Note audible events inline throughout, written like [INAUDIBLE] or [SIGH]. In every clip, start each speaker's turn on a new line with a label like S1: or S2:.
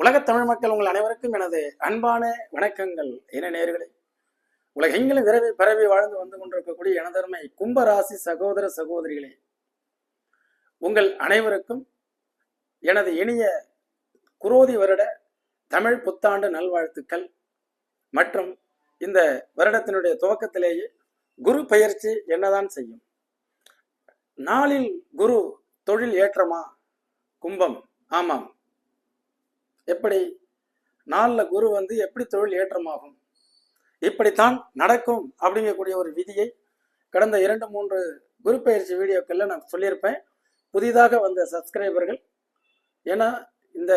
S1: உலகத் தமிழ் மக்கள் உங்கள் அனைவருக்கும் எனது அன்பான வணக்கங்கள். இன நேர்களே உலகெங்கிலும் விரவி பரவி வாழ்ந்து வந்து கொண்டிருக்கக்கூடிய எனதருமை கும்பராசி சகோதர சகோதரிகளே உங்கள் அனைவருக்கும் எனது இனிய குரோதி வருட தமிழ் புத்தாண்டு நல்வாழ்த்துக்கள். மற்றும் இந்த வருடத்தினுடைய துவக்கத்திலேயே குரு பெயர்ச்சி என்னதான் செய்யும்? நாளில் குரு தொழில் ஏற்றமா? கும்பம். ஆமாம். எப்படி? நாளில் குரு வந்து எப்படி தொழில் ஏற்றமாகும்? இப்படித்தான் நடக்கும் அப்படிங்கக்கூடிய ஒரு விதியை கடந்த இரண்டு மூன்று குரு பயிற்சி வீடியோக்களில் நான் சொல்லியிருப்பேன். புதிதாக வந்த சப்ஸ்கிரைபர்கள் ஏன்னா இந்த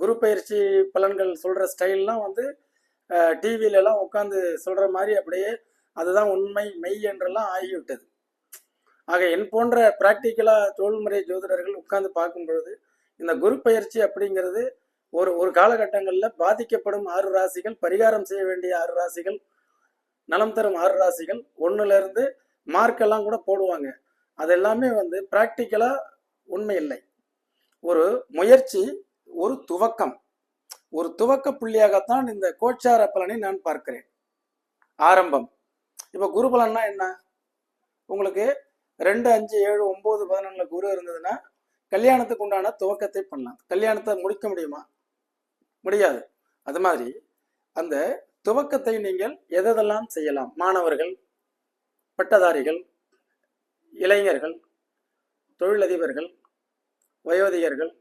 S1: குரு பயிற்சி பலன்கள் சொல்கிற ஸ்டைல்லாம் வந்து டிவியில எல்லாம் உட்காந்து சொல்கிற மாதிரி அப்படியே அதுதான் உண்மை மெய் என்றெல்லாம் ஆகிவிட்டது. ஆக என் போன்ற ப்ராக்டிக்கலாக தொழில்முறை ஜோதிடர்கள் உட்கார்ந்து பார்க்கும் பொழுது இந்த குரு பயிற்சி அப்படிங்கிறது ஒரு ஒரு காலகட்டங்களில் பாதிக்கப்படும் ஆறு ராசிகள் பரிகாரம் செய்ய வேண்டிய ஆறு ராசிகள் நலம் தரும் ஆறு ராசிகள் ஒன்றுலேருந்து இருந்து கூட போடுவாங்க. அது எல்லாமே வந்து ப்ராக்டிக்கலாக உண்மை இல்லை. ஒரு முயற்சி ஒரு துவக்கம். ஒரு துவக்க புள்ளியாகத்தான் இந்த கோச்சார பலனை நான் பார்க்கிறேன். ஆரம்பம். இப்போ குரு பலன்னா என்ன? உங்களுக்கு ரெண்டு அஞ்சு ஏழு ஒன்பது பதினொன்னுல குரு இருந்ததுன்னா கல்யாணத்துக்கு உண்டான துவக்கத்தை பண்ணலாம். கல்யாணத்தை முடிக்க முடியுமா? முடியாது. அது மாதிரி அந்த துவக்கத்தை நீங்கள் எதெல்லாம் செய்யலாம்? மாணவர்கள் பட்டதாரிகள் இளைஞர்கள் தொழிலதிபர்கள் வயோதிகர்கள்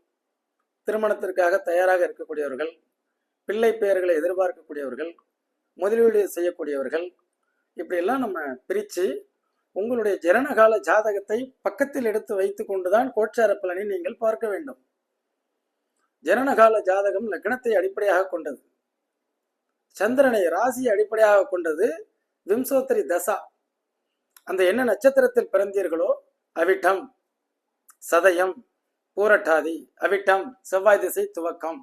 S1: திருமணத்திற்காக தயாராக இருக்கக்கூடியவர்கள் பிள்ளை பெயர்களை எதிர்பார்க்கக்கூடியவர்கள் முதலீடு செய்யக்கூடியவர்கள் இப்படியெல்லாம் நம்ம பிரித்து உங்களுடைய ஜனனகால ஜாதகத்தை பக்கத்தில் எடுத்து வைத்து கொண்டுதான் கோட்சார பலனை நீங்கள் பார்க்க வேண்டும். ஜனனகால ஜாதகம் லக்னத்தை அடிப்படையாக கொண்டது. சந்திரனை ராசியை அடிப்படையாக கொண்டது விம்சோத்தரி தசா. அந்த என்ன நட்சத்திரத்தில் பிறந்தீர்களோ அவிட்டம் சதயம் பூரட்டாதி அவிட்டம் செவ்வாய் திசை துவக்கம்.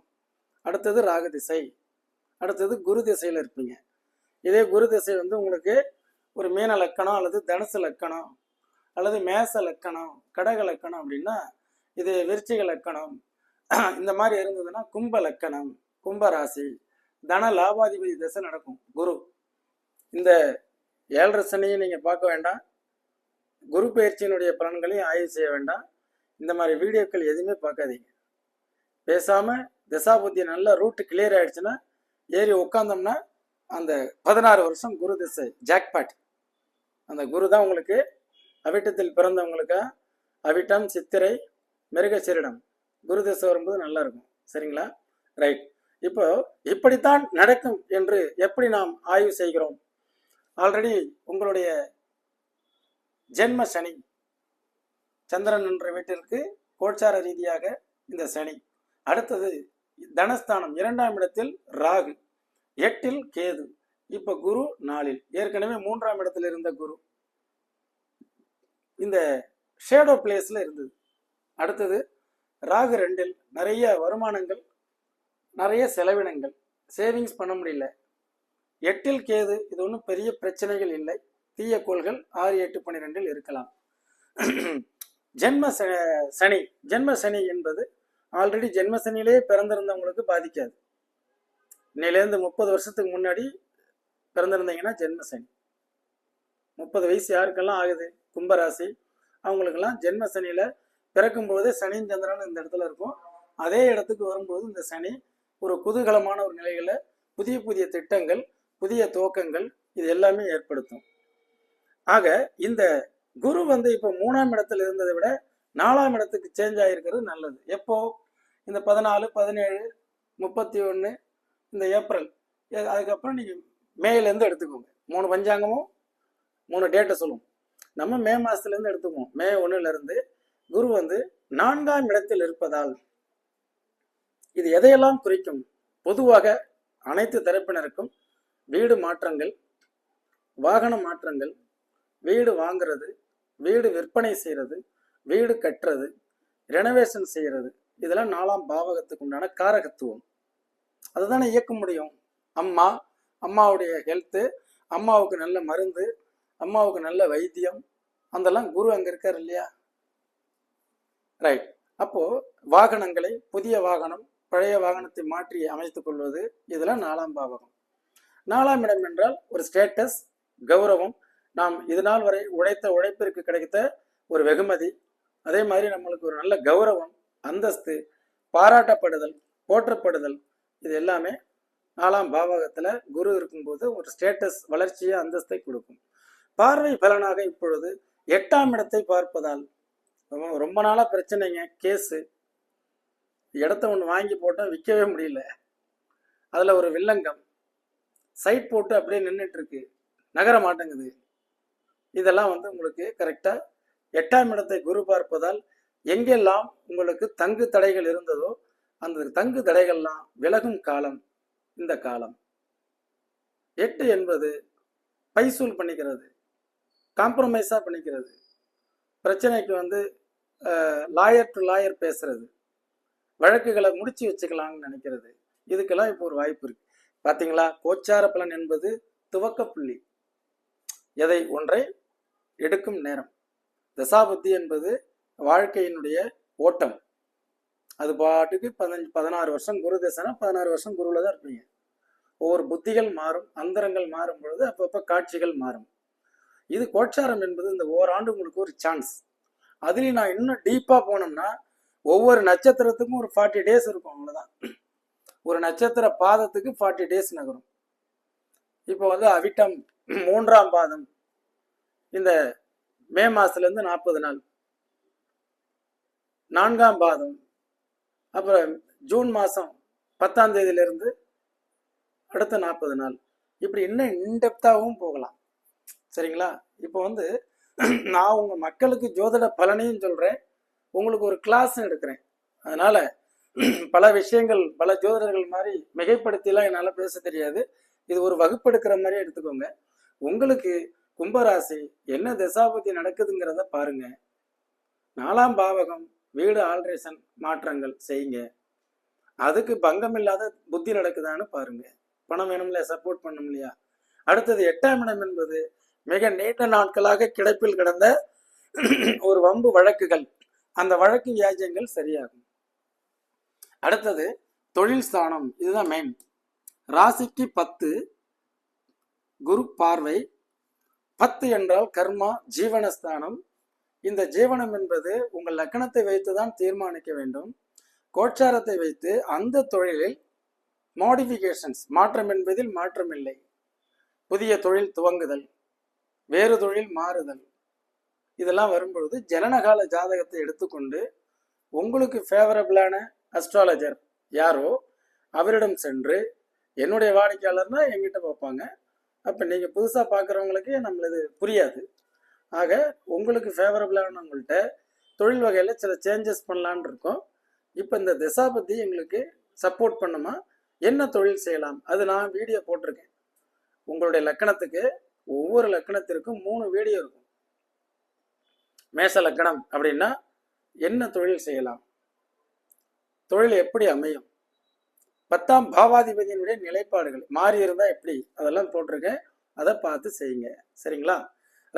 S1: அடுத்தது ராகு திசை. அடுத்தது குரு திசையில் இருப்பீங்க. இதே குரு திசை வந்து உங்களுக்கு ஒரு மீன லக்கணம் அல்லது தனுசு லக்கணம் அல்லது மேச லக்கணம் கடக லக்கணம் அப்படின்னா இது விருச்சிக லக்கணம் [CLEARS THROAT] இந்த மாதிரி இருந்ததுன்னா கும்ப லக்கணம் கும்ப ராசி தன லாபாதிபதி திசை நடக்கும். குரு. இந்த ஏழரை சனியை நீங்கள் பார்க்க வேண்டாம். குரு பயிற்சியினுடைய பலன்களையும் ஆய்வு செய்ய வேண்டாம். இந்த மாதிரி வீடியோக்கள் எதுவுமே பார்க்காதீங்க. பேசாமல் திசாபுத்தி நல்ல ரூட்டு கிளியர் ஆயிடுச்சுன்னா ஏறி உட்காந்தோம்னா அந்த பதினாறு வருஷம் குரு திசை ஜாக்பாட் அந்த குரு தான் உங்களுக்கு அவிட்டத்தில் பிறந்தவங்களுக்கு? அவிட்டம் சித்திரை மிருகசீரிடம். குரு வரும்போது நல்லா இருக்கும் சரிங்களா? ரைட் இப்போ இப்படித்தான் நடக்கும் என்று எப்படி நாம் ஆய்வு செய்கிறோம்? ஆல்ரெடி உங்களுடைய ஜென்ம சனி சந்திரன் என்ற வீட்டிற்கு கோச்சார ரீதியாக இந்த சனி. அடுத்தது தனஸ்தானம் இரண்டாம் இடத்தில் ராகு எட்டில் கேது இப்ப குரு நாளில் ஏற்கனவே மூன்றாம் இடத்தில் இருந்த குரு. இந்த ஷேடோ பிளேஸ்ல இருந்தது. அடுத்தது ராகு ரெண்டில் நிறைய வருமானங்கள் நிறைய செலவினங்கள். சேவிங்ஸ் பண்ண முடியல. எட்டில் கேது இது ஒன்றும் பெரிய பிரச்சனைகள் இல்லை. தீய கோள்கள் ஆறு எட்டு பன்னிரெண்டில் இருக்கலாம். ஜென்ம சனி. ஜென்ம சனி என்பது ஆல்ரெடி ஜென்ம சனியிலே பிறந்திருந்தவங்களுக்கு பாதிக்காது. இன்னையிலேருந்து முப்பது வருஷத்துக்கு முன்னாடி பிறந்திருந்தீங்கன்னா ஜென்ம சனி. முப்பது வயசு யாருக்கெல்லாம் ஆகுது? கும்பராசி. அவங்களுக்கெல்லாம் ஜென்ம சனியில பிறக்கும்போதே சனியும் சந்திரன் இந்த இடத்துல இருக்கும். அதே இடத்துக்கு வரும்போது இந்த சனி ஒரு குதூகலமான ஒரு நிலையில புதிய புதிய திட்டங்கள் புதிய துவக்கங்கள் இது எல்லாமே ஏற்படுத்தும். ஆக இந்த குரு வந்து இப்போ மூணாம் இடத்துல இருந்ததை விட நாலாம் இடத்துக்கு சேஞ்ச் ஆகிருக்கிறது நல்லது. எப்போ? இந்த பதினாலு பதினேழு முப்பத்தி ஒன்று இந்த ஏப்ரல். அதுக்கப்புறம் நீங்கள் மேலேருந்து எடுத்துக்கோங்க. மூணு பஞ்சாங்கமும் மூணு டேட்டை சொல்லுவோம். நம்ம மே மாதத்துலேருந்து எடுத்துக்குவோம். மே ஒன்றுலேருந்து குரு வந்து நான்காம் இடத்தில் இருப்பதால் இது எதையெல்லாம் குறிக்கும்? பொதுவாக அனைத்து தரப்பினருக்கும் வீடு மாற்றங்கள் வாகன மாற்றங்கள் வீடு வாங்குறது வீடு விற்பனை செய்கிறது வீடு கட்டுறது ரெனோவேஷன் செய்கிறது இதெல்லாம் நாலாம் பாவகத்துக்கு உண்டான காரகத்துவம். அதுதானே இயக்க முடியும்? அம்மா அம்மாவுடைய ஹெல்த்து அம்மாவுக்கு நல்ல மருந்து அம்மாவுக்கு நல்ல வைத்தியம் அதெல்லாம் குரு அங்கே இருக்கார் இல்லையா? ரைட் அப்போ வாகனங்களை புதிய வாகனம் பழைய வாகனத்தை மாற்றி அமைத்துக் கொள்வது இதெல்லாம் நாலாம் பாவகம். நாலாம் இடம் என்றால் ஒரு ஸ்டேட்டஸ் கௌரவம். நாம் இது நாள் வரை உழைத்த உழைப்பிற்கு கிடைத்த ஒரு வெகுமதி. அதே மாதிரி நம்மளுக்கு ஒரு நல்ல கௌரவம் அந்தஸ்து பாராட்டப்படுதல் போற்றப்படுதல் இது எல்லாமே நாலாம் பாவகத்துல குரு இருக்கும்போது ஒரு ஸ்டேட்டஸ் வளர்ச்சியை அந்தஸ்தை கொடுக்கும். பார்வை பலனாக இப்பொழுது எட்டாம் இடத்தை பார்ப்பதால் ரொம்ப- ரொம்ப நாளாக பிரச்சனைங்க. கேஸு. இடத்த ஒன்று வாங்கி போட்டோம் விற்கவே முடியல. அதில் ஒரு வில்லங்கம். சைட் போட்டு அப்படியே நின்றுட்டுருக்கு நகர மாட்டேங்குது. இதெல்லாம் வந்து உங்களுக்கு கரெக்டாக எட்டாம் இடத்தை குரு பார்ப்பதால் எங்கெல்லாம் உங்களுக்கு தங்கு தடைகள் இருந்ததோ அந்த தங்கு தடைகள்லாம் விலகும் காலம் இந்த காலம். எட்டு என்பது பைசூல் பண்ணிக்கிறது. காம்ப்ரமைஸாக பண்ணிக்கிறது. பிரச்சனைக்கு வந்து லாயர் டு லாயர் பேசுறது. வழக்குகளை முடிச்சு வச்சுக்கலாம்னு நினைக்கிறது. இதுக்கெல்லாம் இப்போ ஒரு வாய்ப்பு இருக்கு. பாத்தீங்களா? கோச்சார பலன் என்பது துவக்க புள்ளி. எதை? ஒன்றை எடுக்கும் நேரம். தசாபுத்தி என்பது வாழ்க்கையினுடைய ஓட்டம். அது பாட்டுக்கு பதினஞ்சு பதினாறு வருஷம் குரு தசைனா பதினாறு வருஷம் குருவில் தான் இருப்பீங்க. ஒவ்வொரு புத்திகள் மாறும் அந்தரங்கள் மாறும் பொழுது அப்பப்போ காட்சிகள் மாறும். இது கோச்சாரம் என்பது இந்த ஓராண்டு உங்களுக்கு ஒரு சான்ஸ் அதுலேயும் நான் இன்னும் டீப்பாக போனோம்னா ஒவ்வொரு நட்சத்திரத்துக்கும் ஒரு ஃபார்ட்டி டேஸ் இருக்கும் அவ்வளோதான் ஒரு நட்சத்திர பாதத்துக்கு ஃபார்ட்டி டேஸ் நகரும். இப்போ வந்து அவிட்டம் மூன்றாம் பாதம் இந்த மே மாசத்துலேருந்து நாற்பது நாள். நான்காம் பாதம் அப்புறம் ஜூன் மாதம் பத்தாம் தேதியிலிருந்து அடுத்த நாற்பது நாள். இப்படி இன்னும் இன்டெப்தாகவும் போகலாம். சரிங்களா? இப்போ வந்து [CLEARS THROAT] நான் உங்கள் மக்களுக்கு ஜோதிட பலனையும் சொல்கிறேன் உங்களுக்கு ஒரு கிளாஸும் எடுக்கிறேன். அதனால் [CLEARS THROAT] பல விஷயங்கள் பல ஜோதிடர்கள் மாதிரி மிகைப்படுத்திலாம் என்னால் பேச தெரியாது. இது ஒரு வகுப்பெடுக்கிற மாதிரி எடுத்துக்கோங்க. உங்களுக்கு கும்பராசி என்ன தசாபதி நடக்குதுங்கிறத பாருங்க. நாலாம் பாவகம் வீடு ஆல்ட்ரேஷன் மாற்றங்கள் செய்யுங்க. அதுக்கு பங்கம் இல்லாத புத்தி நடக்குதான்னு பாருங்க. பணம் வேணும்ல சப்போர்ட் பண்ணும் இல்லையா? அடுத்தது எட்டாம் இடம் என்பது மிக நீண்ட நாட்களாக கிடப்பில் கிடந்த ஒரு வம்பு வழக்குகள். அந்த வழக்கு வியாஜங்கள் சரியாகும். அடுத்தது தொழில் ஸ்தானம். இதுதான் மெயின் ராசிக்கு பத்து குரு பார்வை. பத்து என்றால் கர்மா ஜீவனஸ்தானம். இந்த ஜீவனம் என்பது உங்கள் லக்கணத்தை வைத்து தான் தீர்மானிக்க வேண்டும். கோச்சாரத்தை வைத்து அந்த தொழிலில் மாடிஃபிகேஷன்ஸ் மாற்றம் என்பதில் மாற்றம் இல்லை. புதிய தொழில் துவங்குதல். வேறு தொழில் மாறுதல். இதெல்லாம் வரும்பொழுது ஜனனகால ஜாதகத்தை எடுத்துக்கொண்டு உங்களுக்கு ஃபேவரபிளான அஸ்ட்ராலஜர் யாரோ அவரிடம் சென்று என்னுடைய வாடிக்கையாளர்னா எங்கிட்ட பார்ப்பாங்க. அப்போ நீங்கள் புதுசாக பார்க்குறவங்களுக்கு நம்மளது புரியாது. ஆக உங்களுக்கு ஃபேவரபிளானவங்கள்ட்ட தொழில் வகையில் சில சேஞ்சஸ் பண்ணலான் இருக்கோம். இப்போ இந்த திசாபதி எங்களுக்கு சப்போர்ட் பண்ணுமா? என்ன தொழில் செய்யலாம்? அது நான் வீடியோ போட்டிருக்கேன். உங்களுடைய லக்கணத்துக்கு ஒவ்வொரு லக்கணத்திற்கும் மூணு வீடியோ இருக்கும். மேச லக்கணம் அப்படின்னா என்ன தொழில் செய்யலாம்? தொழில் எப்படி அமையும்? பத்தாம் பாவாதிபதியினுடைய நிலைப்பாடுகள் மாறி இருந்தா எப்படி? அதெல்லாம் போட்டிருக்கேன். அதை பார்த்து செய்யுங்க. சரிங்களா?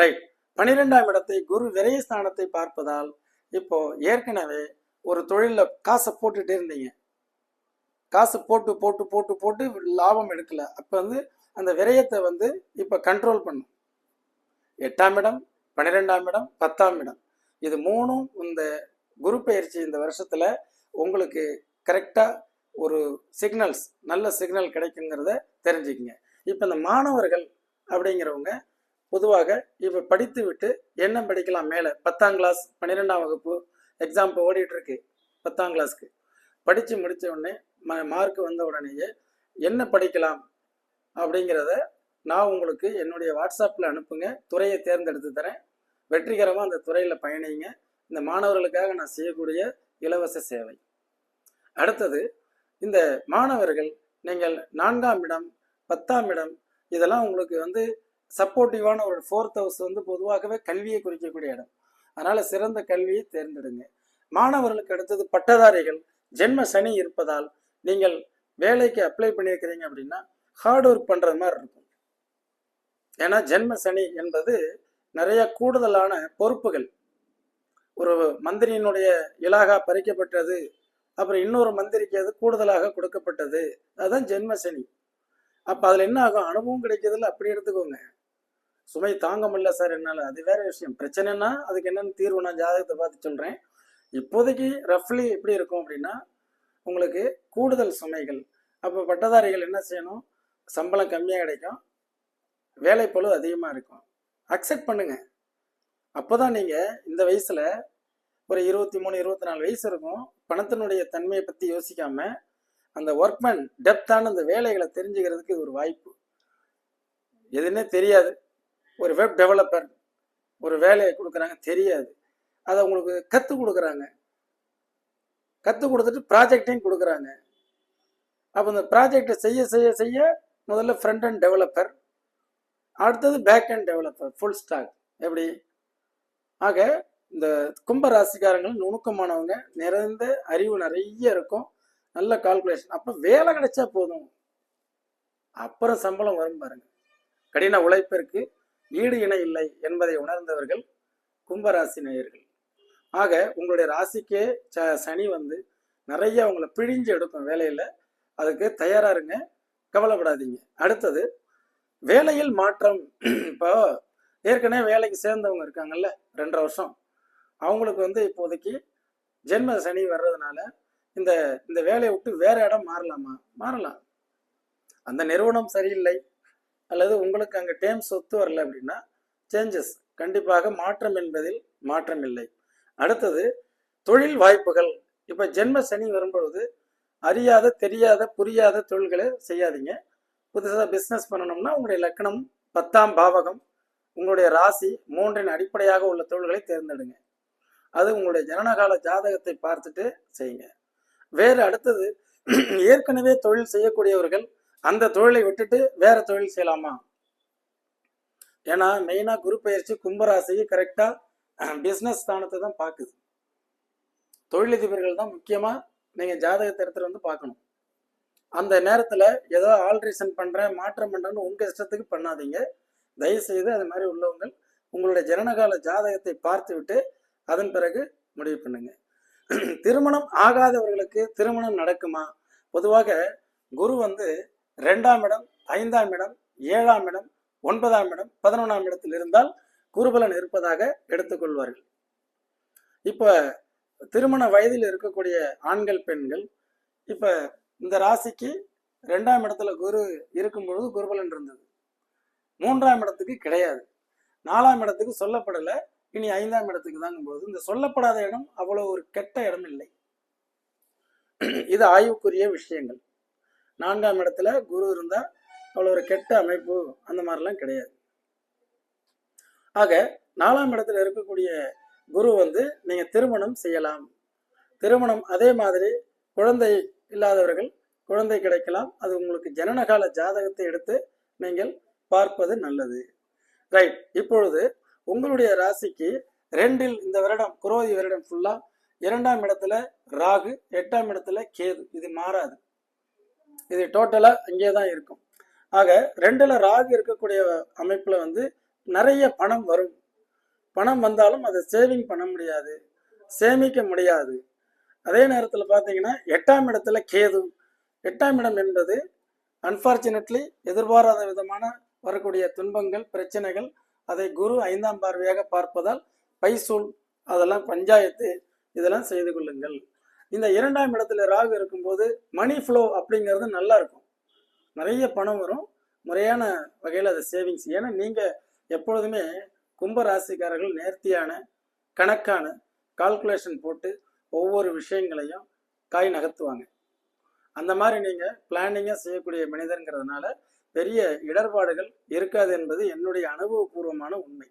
S1: ரைட் பனிரெண்டாம் இடத்தை குரு விரயஸ்தானத்தை பார்ப்பதால் இப்போ ஏற்கனவே ஒரு தொழிலில் காசை போட்டுட்டு இருந்தீங்க. காசு போட்டு போட்டு போட்டு போட்டு லாபம் எடுக்கல. அப்போ வந்து அந்த விரயத்தை வந்து இப்போ கண்ட்ரோல் பண்ணும். எட்டாம் இடம் பன்னிரெண்டாம் இடம் பத்தாம் இடம். இது மூணும் இந்த குரு பயிற்சி இந்த வருஷத்தில் உங்களுக்கு கரெக்டாக ஒரு சிக்னல்ஸ் நல்ல சிக்னல் கிடைக்குங்கிறத தெரிஞ்சுக்கங்க. இப்போ இந்த மாணவர்கள் அப்படிங்கிறவங்க பொதுவாக இப்போ படித்து விட்டு என்ன படிக்கலாம் மேலே? பத்தாம் கிளாஸ் பன்னிரெண்டாம் வகுப்பு எக்ஸாம் இப்போ ஓடிட்டுருக்கு பத்தாம் கிளாஸ்க்கு படித்து முடித்த உடனே மார்க் வந்த உடனேயே என்ன படிக்கலாம்? அப்படிங்கிறத நான் உங்களுக்கு என்னுடைய வாட்ஸ்அப்பில் அனுப்புங்க. துறையை தேர்ந்தெடுத்து தரேன். வெற்றிகரமாக அந்த துறையில் பயணிங்க. இந்த மாணவர்களுக்காக நான் செய்யக்கூடிய இலவச சேவை. அடுத்தது இந்த மாணவர்கள் நீங்கள் நான்காம் இடம் பத்தாம் இடம் இதெல்லாம் உங்களுக்கு வந்து சப்போர்ட்டிவான ஒரு ஃபோர்த் ஹவுஸ் வந்து பொதுவாகவே கல்வியை குறிக்கக்கூடிய இடம். அதனால் சிறந்த கல்வியை தேர்ந்தெடுங்க. மாணவர்களுக்கு அடுத்தது பட்டதாரிகள். ஜென்ம சனி இருப்பதால் நீங்கள் வேலைக்கு அப்ளை பண்ணியிருக்கிறீங்க அப்படின்னா ஹார்ட் ஒர்க் பண்ணுற மாதிரி இருக்கும். ஏன்னா ஜென்ம சனி என்பது நிறைய கூடுதலான பொறுப்புகள். ஒரு மந்திரியினுடைய இலாகா பறிக்கப்பட்டது அப்புறம் இன்னொரு மந்திரிக்கு அது கூடுதலாக கொடுக்கப்பட்டது அதுதான் ஜென்ம சனி. அப்போ அதில் என்ன ஆகும்? அனுபவம் கிடைக்கிறதுல அப்படி எடுத்துக்கோங்க. சுமை தாங்க முடியல சார் என்னால். அது வேற விஷயம். பிரச்சனைனா அதுக்கு என்னென்னு தீர்வு நான் ஜாதகத்தை பார்த்து சொல்கிறேன் இப்போதைக்கு ரஃப்லி எப்படி இருக்கும் அப்படின்னா உங்களுக்கு கூடுதல் சுமைகள். அப்போ பட்டதாரிகள் என்ன செய்யணும்? சம்பளம் கம்மியாக கிடைக்கும். வேலைப்பளு அதிகமாக இருக்கும். அக்செப்ட் பண்ணுங்க. அப்போதான் நீங்கள் இந்த வயசில் ஒரு இருபத்தி மூணு இருபத்தி நாலு வயசு இருக்கும். பணத்தினுடைய தன்மையை பற்றி யோசிக்காம அந்த ஒர்க்மேன் டெப்த்தான அந்த வேலைகளை தெரிஞ்சுக்கிறதுக்கு இது ஒரு வாய்ப்பு. எதுன்னே தெரியாது. ஒரு வெப் டெவலப்பர் ஒரு வேலையை கொடுக்குறாங்க தெரியாது. அதை உங்களுக்கு கற்றுக் கொடுக்குறாங்க. கற்றுக் கொடுத்துட்டு ப்ராஜெக்டையும் கொடுக்குறாங்க. அப்போ இந்த ப்ராஜெக்டை செய்ய செய்ய செய்ய முதல்ல ஃப்ரண்ட் அண்ட் டெவலப்பர் அடுத்தது back and developer full stack எப்படி? ஆக இந்த கும்ப ராசிக்காரங்கள் நுணுக்கமானவங்க நிறைந்த அறிவு நிறைய இருக்கும் நல்ல கால்குலேஷன் அப்போ வேலை கிடைச்சா போதும். அப்புறம் சம்பளம் வரும் பாருங்க. கடின உழைப்பிற்கு ஈடு இணை இல்லை என்பதை உணர்ந்தவர்கள் கும்பராசி நேயர்கள். ஆக உங்களுடைய ராசிக்கே ச சனி வந்து நிறைய உங்களை பிழிஞ்சு எடுக்கும் வேலையில். அதுக்கு தயாராக இருங்க. கவலைப்படாதீங்க. அடுத்தது வேலையில் மாற்றம். இப்போ ஏற்கனவே வேலைக்கு சேர்ந்தவங்க இருக்காங்கல்ல ரெண்டரை வருஷம். அவங்களுக்கு வந்து இப்போதைக்கு ஜென்ம சனி வர்றதுனால இந்த இந்த வேலையை விட்டு வேற இடம் மாறலாமா? மாறலாம். அந்த நிறுவனம் சரியில்லை. அல்லது உங்களுக்கு அங்கே டேம்ஸ் ஒத்து வரல அப்படின்னா சேஞ்சஸ் கண்டிப்பாக மாற்றம் என்பதில் மாற்றம் இல்லை. அடுத்தது தொழில் வாய்ப்புகள். இப்போ ஜென்ம சனி வரும்பொழுது அறியாத தெரியாத புரியாத தொழில்களை செய்யாதீங்க. புதுசாக பிஸ்னஸ் பண்ணணும்னா உங்களுடைய லக்கணம் பத்தாம் பாவகம். உங்களுடைய ராசி மூன்றின் அடிப்படையாக உள்ள தொழில்களை தேர்ந்தெடுங்க. அது உங்களுடைய ஜனனகால ஜாதகத்தை பார்த்துட்டு செய்யுங்க. வேறு அடுத்தது [CLEARS THROAT] ஏற்கனவே தொழில் செய்யக்கூடியவர்கள் அந்த தொழிலை விட்டுட்டு வேற தொழில் செய்யலாமா? ஏன்னா மெயினாக குரு பயிற்சி கும்பராசியை கரெக்டாக பிஸ்னஸ் ஸ்தானத்தை தான் பார்க்குது. தொழிலதிபர்கள் தான் முக்கியமாக நீங்க ஜாதகத்தை எடுத்துட்டு வந்து பார்க்கணும். அந்த நேரத்துல ஏதோ ஆல்ட்ரேஷன் பண்றேன் மாற்றம் பண்றேன்னு உங்க இஷ்டத்துக்கு பண்ணாதீங்க. தயவுசெய்து அது மாதிரி உள்ளவங்கள் உங்களுடைய ஜனனகால ஜாதகத்தை பார்த்து விட்டு அதன் பிறகு முடிவு பண்ணுங்க. திருமணம் ஆகாதவர்களுக்கு திருமணம் நடக்குமா? பொதுவாக குரு வந்து ரெண்டாம் இடம் ஐந்தாம் இடம் ஏழாம் இடம் ஒன்பதாம் இடம் பதினொன்றாம் இடத்தில் இருந்தால் குருபலன் இருப்பதாக எடுத்துக்கொள்வார்கள். இப்போ திருமண வயதில் இருக்கக்கூடிய ஆண்கள் பெண்கள் இப்ப இந்த ராசிக்கு ரெண்டாம் இடத்துல குரு இருக்கும் பொழுது குருபலன் இருந்தது. மூன்றாம் இடத்துக்கு கிடையாது. நாலாம் இடத்துக்கு சொல்லப்படலை இனி ஐந்தாம் இடத்துக்கு தாங்கும்போது இந்த சொல்லப்படாத இடம் அவ்வளவு ஒரு கெட்ட இடம் இல்லை. இது ஆய்வுக்குரிய விஷயங்கள். நான்காம் இடத்துல குரு இருந்தா அவ்வளோ ஒரு கெட்ட அமைப்பு அந்த மாதிரிலாம் கிடையாது. ஆக நாலாம் இடத்துல இருக்கக்கூடிய குரு வந்து நீங்க திருமணம் செய்யலாம். திருமணம் அதே மாதிரி குழந்தை இல்லாதவர்கள் குழந்தை கிடைக்கலாம். அது உங்களுக்கு ஜனனகால ஜாதகத்தை எடுத்து நீங்கள் பார்ப்பது நல்லது. ரைட் இப்பொழுது உங்களுடைய ராசிக்கு ரெண்டில் இந்த வருடம் குரோதி வருடம் ஃபுல்லா இரண்டாம் இடத்துல ராகு எட்டாம் இடத்துல கேது. இது மாறாது. இது டோட்டலா அங்கே தான் இருக்கும். ஆக ரெண்டுல ராகு இருக்கக்கூடிய அமைப்புல வந்து நிறைய பணம் வரும். பணம் வந்தாலும் அதை சேவிங் பண்ண முடியாது. சேமிக்க முடியாது. அதே நேரத்தில் பார்த்தீங்கன்னா எட்டாம் இடத்துல கேது. எட்டாம் இடம் என்பது அன்ஃபார்ச்சுனேட்லி எதிர்பாராத விதமான வரக்கூடிய துன்பங்கள் பிரச்சனைகள் அதை குரு ஐந்தாம் பார்வையாக பார்ப்பதால் பைசூல் அதெல்லாம் பஞ்சாயத்து இதெல்லாம் செய்து கொள்ளுங்கள். இந்த இரண்டாம் இடத்துல ராகு இருக்கும்போது மணி ஃப்ளோ அப்படிங்கிறது நல்லா இருக்கும். நிறைய பணம் வரும். முறையான வகையில் அதை சேவிங்ஸ் ஏன்னா நீங்கள் எப்பொழுதுமே கும்பராசிக்காரர்கள் நேர்த்தியான கணக்கான கால்குலேஷன் போட்டு ஒவ்வொரு விஷயங்களையும் காய் நகர்த்துவாங்க. அந்த மாதிரி நீங்கள் பிளானிங்காக செய்யக்கூடிய மனிதங்கிறதுனால பெரிய இடர்பாடுகள் இருக்காது என்பது என்னுடைய அனுபவபூர்வமான உண்மை.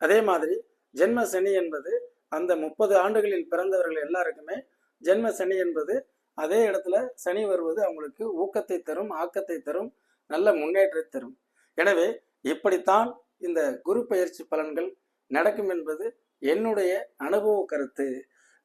S1: அதே மாதிரி ஜென்ம சனி என்பது அந்த முப்பது ஆண்டுகளில் பிறந்தவர்கள் எல்லாருக்குமே ஜென்ம சனி என்பது அதே இடத்துல சனி வருவது அவங்களுக்கு ஊக்கத்தை தரும் ஆக்கத்தை தரும் நல்ல முன்னேற்றத்தை தரும். எனவே இப்படித்தான் இந்த குரு பயிற்சி பலன்கள் நடக்கும் என்பது என்னுடைய அனுபவ கருத்து.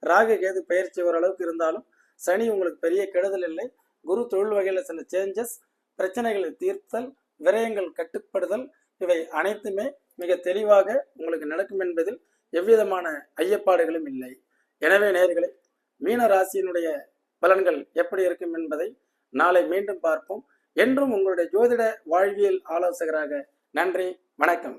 S1: ராகு கேது பயிற்சி ஓரளவுக்கு இருந்தாலும் சனி உங்களுக்கு பெரிய கெடுதல் இல்லை. குரு தொழில் வகையில் சில சேஞ்சஸ் பிரச்சனைகளை தீர்த்தல் விரயங்கள் கட்டுப்படுதல் இவை அனைத்துமே மிக தெளிவாக உங்களுக்கு நடக்கும் என்பதில் எவ்விதமான ஐயப்பாடுகளும் இல்லை. எனவே நேர்களை மீன ராசியினுடைய பலன்கள் எப்படி இருக்கும் என்பதை நாளை மீண்டும் பார்ப்போம். என்றும் உங்களுடைய ஜோதிட வாழ்வியல் ஆலோசகராக நன்றி. வணக்கம்.